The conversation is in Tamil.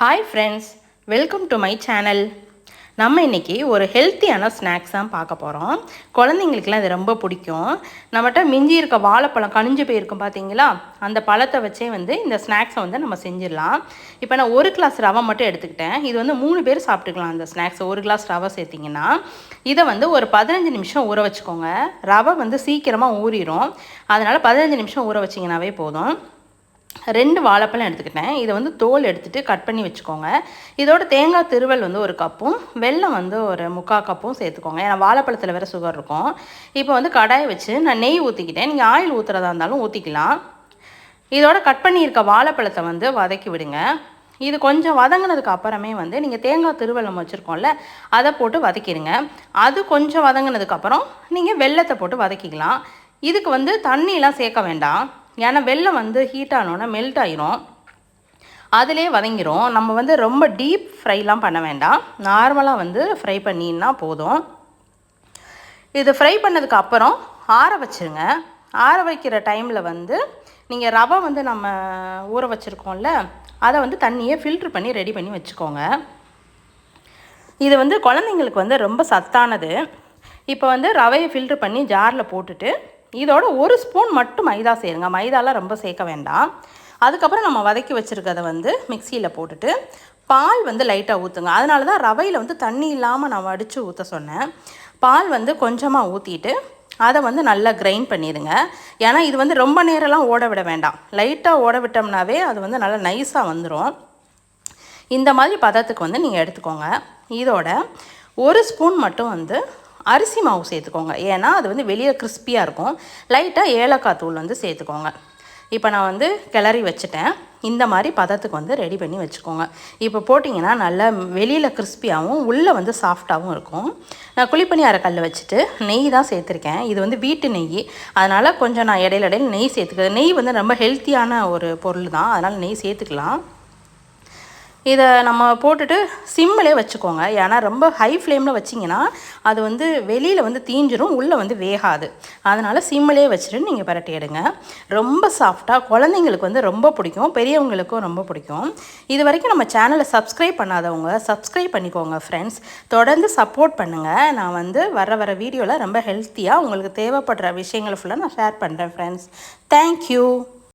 Hi friends welcome to my channel நம்ம இன்றைக்கி ஒரு ஹெல்த்தியான ஸ்நாக்ஸ் தான் பார்க்க போகிறோம் குழந்தைங்களுக்குலாம் இது ரொம்ப பிடிக்கும். நம்மகிட்ட மிஞ்சி இருக்க வாழைப்பழம் கனிஞ்சு போயிருக்கும் பார்த்தீங்களா அந்த பழத்தை வச்சே வந்து இந்த ஸ்நாக்ஸை வந்து நம்ம செஞ்சிடலாம். இப்போ நான் ஒரு கிளாஸ் ரவை மட்டும் எடுத்துக்கிட்டேன். இது வந்து மூணு பேர் சாப்பிட்டுக்கலாம் அந்த ஸ்நாக்ஸை ஒரு கிளாஸ் ரவை சேர்த்திங்கன்னா இதை வந்து ஒரு பதினஞ்சு நிமிஷம் ஊற வச்சுக்கோங்க. ரவை வந்து சீக்கிரமாக ஊறிடும் அதனால் பதினஞ்சு நிமிஷம் ஊற வச்சிங்கனாவே போதும். ரெண்டு வாழைப்பழம் எடுத்துக்கிட்டேன். இதை வந்து தோல் எடுத்துகிட்டு கட் பண்ணி வச்சுக்கோங்க. இதோட தேங்காய் திருவல் வந்து ஒரு கப்பும் வெல்லம் வந்து ஒரு முக்கால் கப்பும் சேர்த்துக்கோங்க. ஏன்னா வாழைப்பழத்தில் வேறு சுகர் இருக்கும். இப்போ வந்து கடாயை வச்சு நான் நெய் ஊற்றிக்கிட்டேன் நீங்கள் ஆயில் ஊற்றுறதா இருந்தாலும் ஊற்றிக்கலாம் இதோட கட் பண்ணியிருக்க வாழைப்பழத்தை வந்து வதக்கி விடுங்க. இது கொஞ்சம் வதங்கினதுக்கு அப்புறமே வந்து நீங்கள் தேங்காய் திருவள்ளம் வச்சுருக்கோம்ல அதை போட்டு வதக்கிடுங்க. அது கொஞ்சம் வதங்கினதுக்கப்புறம் நீங்கள் வெள்ளத்தை போட்டு வதக்கிக்கலாம். இதுக்கு வந்து தண்ணியெலாம் சேர்க்க வேண்டாம். ஏன்னா வெள்ளம் வந்து ஹீட் ஆனோன்னா மெல்ட் ஆயிரும். அதிலே வதங்கிரும். நம்ம வந்து ரொம்ப டீப் ஃப்ரைலாம் பண்ண வேண்டாம். நார்மலாக வந்து ஃப்ரை பண்ணின்னா போதும். இது ஃப்ரை பண்ணதுக்கு அப்புறம் ஆற வச்சுருங்க. ஆற வைக்கிற டைமில் வந்து நீங்கள் ரவை வந்து நம்ம ஊற வச்சுருக்கோம்ல அதை வந்து தண்ணியை ஃபில்ட்ரு பண்ணி ரெடி பண்ணி வச்சுக்கோங்க. இது வந்து குழந்தைங்களுக்கு வந்து ரொம்ப சத்தானது. இப்போ வந்து ரவையை ஃபில்ட்ரு பண்ணி ஜாரில் போட்டுட்டு இதோட ஒரு ஸ்பூன் மட்டும் மைதா சேருங்க. மைதாலாம் ரொம்ப சேர்க்க வேண்டாம். அதுக்கப்புறம் நம்ம வதக்கி வச்சுருக்கதை வந்து மிக்சியில் போட்டுட்டு பால் வந்து லைட்டாக ஊற்றுங்க அதனால தான் ரவையில் வந்து தண்ணி இல்லாமல் நான் வடித்து ஊற்ற சொன்னேன். பால் வந்து கொஞ்சமாக ஊற்றிட்டு அதை வந்து நல்லா கிரைண்ட் பண்ணிடுங்க ஏன்னா இது வந்து ரொம்ப நேரம்லாம் ஓட விட வேண்டாம். லைட்டாக ஓட விட்டோம்னாவே அது வந்து நல்லா நைஸாக வந்துடும் இந்த மாதிரி பதத்துக்கு வந்து நீங்கள் எடுத்துக்கோங்க. இதோட ஒரு ஸ்பூன் மட்டும் வந்து அரிசி மாவு சேர்த்துக்கோங்க. ஏன்னா அது வந்து வெளியே கிறிஸ்பியாக இருக்கும். லைட்டாக ஏலக்காய் தூள் வந்து சேர்த்துக்கோங்க. இப்போ நான் வந்து கிளறி வச்சுட்டேன். இந்த மாதிரி பதத்துக்கு வந்து ரெடி பண்ணி வச்சுக்கோங்க. இப்போ போட்டிங்கன்னா நல்லா வெளியில் கிறிஸ்பியாகவும் உள்ளே வந்து சாஃப்டாகவும் இருக்கும். நான் குழிப்பணியார கல் வச்சுட்டு நெய் தான் சேர்த்துருக்கேன். இது வந்து வீட்டு நெய். அதனால் கொஞ்சம் நான் இடையில இடையில நெய் சேர்த்துக்கிறேன் நெய் வந்து ரொம்ப ஹெல்த்தியான ஒரு பொருள் தான். அதனால் நெய் சேர்த்துக்கலாம். இதை நம்ம போட்டுட்டு சிம்மிலே வச்சுக்கோங்க. ஏன்னா ரொம்ப ஹை ஃப்ளேமில் வச்சிங்கன்னா அது வந்து வெளியில் வந்து தீஞ்சிரும் உள்ளே வந்து வேகாது. அதனால் சிம்மிலே வச்சுட்டு நீங்கள் பரட்டி எடுங்க. ரொம்ப சாஃப்டாக குழந்தைங்களுக்கு வந்து ரொம்ப பிடிக்கும் பெரியவங்களுக்கும் ரொம்ப பிடிக்கும். இது வரைக்கும் நம்ம சேனலை சப்ஸ்கிரைப் பண்ணாதவங்க சப்ஸ்கிரைப் பண்ணிக்கோங்க ஃப்ரெண்ட்ஸ் தொடர்ந்து சப்போர்ட் பண்ணுங்கள் நான் வந்து வர வர வீடியோவில் ரொம்ப ஹெல்த்தியாக உங்களுக்கு தேவைப்படுற விஷயங்களை ஃபுல்லாக நான் ஷேர் பண்ணுறேன் ஃப்ரெண்ட்ஸ் தேங்க்யூ